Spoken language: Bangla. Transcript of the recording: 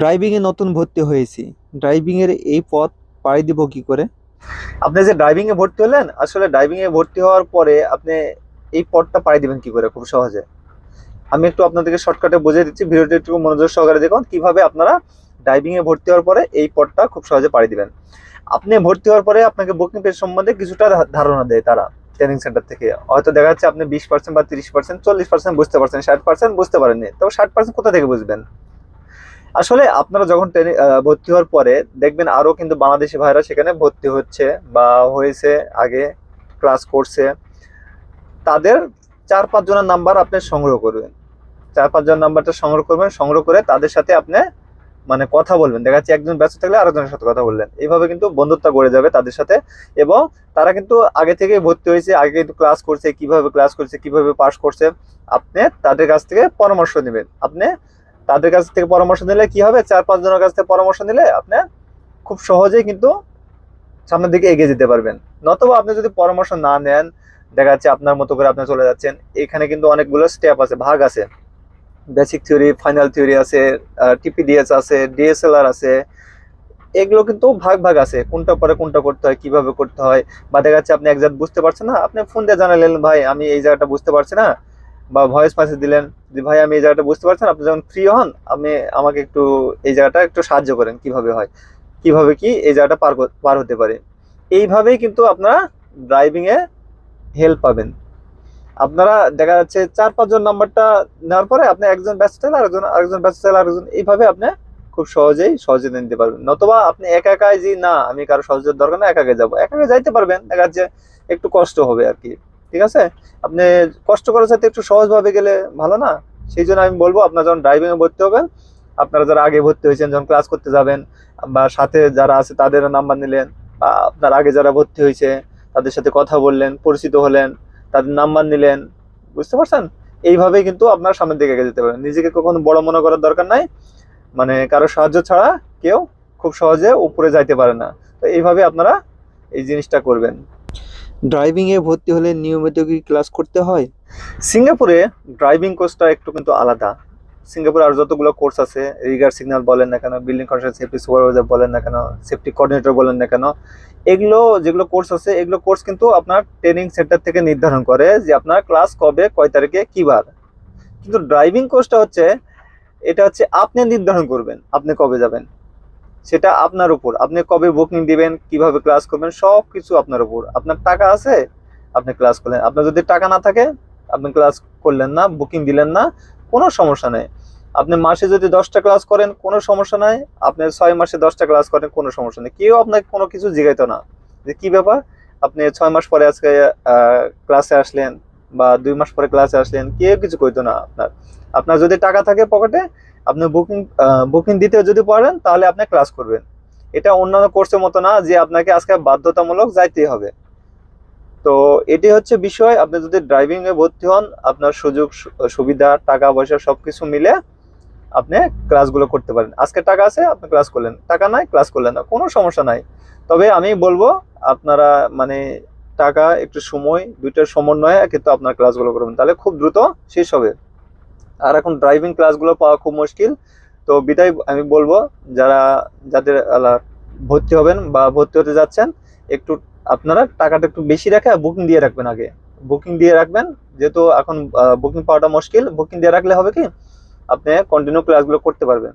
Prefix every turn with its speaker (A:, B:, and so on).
A: ড্রাইভিংয়ে নতুন ভর্তি হয়েছি। ড্রাইভিংয়ের এই পথ পাড়ি দিব কি করে? আপনি যে ড্রাইভিংয়ে ভর্তি হলেন, আসলে ড্রাইভিংয়ে ভর্তি হওয়ার পরে আপনি এই পথটা পাড়ি দিবেন কি করে খুব সহজে? আমি একটু আপনাদেরকে শর্টকাটে বুঝিয়ে দিচ্ছি, ভিডিওটি একটু মনোযোগ সহকারে দেখুন, কীভাবে আপনারা ড্রাইভিংয়ে ভর্তি হওয়ার পরে এই পথটা খুব সহজে পাড়ি দিবেন। আপনি ভর্তি হওয়ার পরে আপনাকে বুকিং পেজ সম্বন্ধে কিছুটা ধারণা দেয় তারা ট্রেনিং সেন্টার থেকে। হয়তো দেখা যাচ্ছে আপনি বিশ পার্সেন্ট বা তিরিশ পার্সেন্ট চল্লিশ পার্সেন্ট বুঝতে পারছেন, ষাট পার্সেন্ট বুঝতে পারেননি। তবে ষাট পার্সেন্ট কোথা থেকে বুঝবেন? আসলে আপনারা যখন ভর্তি হওয়ার পরে দেখবেন আরও কিন্তু বাংলাদেশি ভাইরা সেখানে ভর্তি হচ্ছে বা হয়েছে, আগে ক্লাস করছে। তাদের চার পাঁচজনের নাম্বার আপনি সংগ্রহ করবেন। চার, পাঁচ জন নাম্বারটা সংগ্রহ করবেন, সংগ্রহ করে তাদের সাথে আপনি মানে কথা বলবেন। দেখা যাচ্ছে একজন ব্যস্ত থাকলে আরেকজনের সাথে কথা বললেন। এইভাবে কিন্তু বন্ধুত্ব গড়ে যাবে তাদের সাথে এবং তারা কিন্তু আগে থেকে ভর্তি হয়েছে, আগে কিন্তু ক্লাস করছে, কীভাবে ক্লাস করছে, কীভাবে পাস করছে, আপনি তাদের কাছ থেকে পরামর্শ নেবেন। আপনি তাদের কাছ থেকে পরামর্শ নিলে কি হবে? চার, পাঁচ জনের কাছ থেকে পরামর্শ নিলে আপনি খুব সহজেই কিন্তু সামনের দিকে এগিয়ে যেতে পারবেন। নতবা আপনি যদি পরামর্শ না নেন, দেখা যাচ্ছে আপনার মতো করে আপনি চলে যাচ্ছেন, এখানে কিন্তু অনেকগুলো স্টেপ আছে, ভাগ আছে। বেসিক থিওরি ফাইনাল থিওরি আছে টিপিডিএস আছে ডিএসএলআর আছে, এগুলো কিন্তু ভাগ ভাগ আছে, কোনটা পরে কোনটা করতে হয়, কীভাবে করতে হয়, বা দেখা যাচ্ছে আপনি একজাত বুঝতে পারছেন না, আপনি ফোন দিয়ে জানালেন, ভাই, আমি এই জায়গাটা বুঝতে পারছি না। বা ভয়েস মেসেজ দিলেন যে, ভাই, আমি এই জায়গাটা বুঝতে পারছেন আপনি যখন ফ্রি হন আপনি আমাকে একটু এই জায়গাটা একটু সাহায্য করেন কীভাবে হয়। কীভাবে কি এই জায়গাটা পার পার হতে পারে? এইভাবেই কিন্তু আপনারা ড্রাইভিংয়ে হেল্প পাবেন। আপনারা দেখা যাচ্ছে চার পাঁচজন নাম্বারটা নেওয়ার পরে আপনি একজন ব্যস্ত থাকলে আরেকজন আরেকজন ব্যস্ত থাকলে আরেকজন, এইভাবে আপনি খুব সহজেই সহযোগিতা নিতে পারবেন। নতবা আপনি একা একাই যে, না, আমি কারও সহযোগিতার দরকার না, একা একা যাব। একা একা যাইতে পারবেন। দেখা যাচ্ছে একটু কষ্ট হবে আর কি। ঠিক আছে? আপনি কষ্ট করার সাথে একটু সহজভাবে গেলে ভালো না? সেই জন্য আমি বলব, আপনার যখন ড্রাইভিং এ ভর্তি হবেন, আপনারা যারা আগে ভর্তি হয়েছেন, যখন ক্লাস করতে যাবেন, বা সাথে যারা আছে তাদের নাম্বার নিলেন, বা আপনার আগে যারা ভর্তি হয়েছে, তাদের সাথে কথা বললেন, পরিচিত হলেন, তাদের নাম্বার নিলেন, বুঝতে পারছেন? এইভাবেই কিন্তু আপনার সামনের দিকে এগিয়ে যেতে পারেন। নিজেকে কখনো বড় মনে করার দরকার নাই। মানে কারও সাহায্য ছাড়া কেউ খুব সহজে উপরে যাইতে পারে না। তো এইভাবে আপনারা এই জিনিসটা করবেন। ড্রাইভিং এ ভর্তি হলে নিয়মিত কি ক্লাস করতে হয়? সিঙ্গাপুরে ড্রাইভিং কোর্সটা একটু কিন্তু আলাদা। সিঙ্গাপুরে আর যতগুলো কোর্স আছে রিগার সিগন্যাল বলেন না কেন বিল্ডিং কনস্ট্রাকশন সেফটি সুপারভাইজার বলেন না কেন সেফটি কোঅর্ডিনেটর বলেন না কেন, এগুলো যেগুলো কোর্স আছে, এগুলো কোর্স কিন্তু আপনার ট্রেনিং সেন্টার থেকে নির্ধারণ করে যে আপনার ক্লাস কবে, কয় তারিখে, কি বার। কিন্তু ড্রাইভিং কোর্সটা হচ্ছে, এটা হচ্ছে আপনি নির্ধারণ করবেন, আপনি কবে যাবেন। সেটা আপনার উপর। আপনি কবে বুকিং দিবেন, কীভাবে ক্লাস করবেন সব কিছু আপনার উপর। আপনার টাকা আছে, আপনি ক্লাস করলেন। আপনার যদি টাকা না থাকে, আপনি ক্লাস করলেন না বুকিং দিলেন না, কোনো সমস্যা নেই। আপনি মাসে যদি দশটা ক্লাস করেন, কোনো সমস্যা নাই। আপনি ছয় মাসে দশটা ক্লাস করেন, কোনো সমস্যা নেই। কেউ আপনাকে কোনো কিছু জিগাইত না। যে কি ব্যাপার? আপনি ছয় মাস পরে আজকে ক্লাসে আসলেন বা দুই মাস পরে ক্লাসে আসলেন, কেউ কিছু কইতো না আপনার। আপনার যদি টাকা থাকে পকেটে আপনি বুকিং বুকিং দিতে যদি পারেন, তাহলে আপনি ক্লাস করবেন। এটা অন্যান্য কোর্সের মতো না যে আপনাকে আজকে বাধ্যতামূলক যাইতেই হবে। তো এটি হচ্ছে বিষয়, আপনি যদি ড্রাইভিং এ ভর্তি হন, আপনার সুযোগ সুবিধা টাকা পয়সা সবকিছু মিলে আপনি ক্লাসগুলো করতে পারেন। আজকে টাকা আছে, আপনি ক্লাস করলেন। টাকা নাই ক্লাস করলেন না। কোনো সমস্যা নাই। তবে আমি বলব, আপনারা মানে টাকা, একটু সময়, দুইটার সমন্বয়ে কিন্তু আপনার ক্লাসগুলো করবেন। তাহলে খুব দ্রুত শেষ হবে। আর এখন ড্রাইভিং ক্লাসগুলো পাওয়া খুব মুশকিল। তো বিদায়, আমি বলব, যারা, যাদের ভর্তি হবেন বা ভর্তি হতে যাচ্ছেন, একটু আপনারা টাকাটা একটু বেশি রাখে বুকিং দিয়ে রাখবেন আগে। বুকিং দিয়ে রাখবেন, যেহেতু এখন বুকিং পাওয়াটা মুশকিল বুকিং দিয়ে রাখলে হবে কি, আপনি কন্টিনিউ ক্লাসগুলো করতে পারবেন।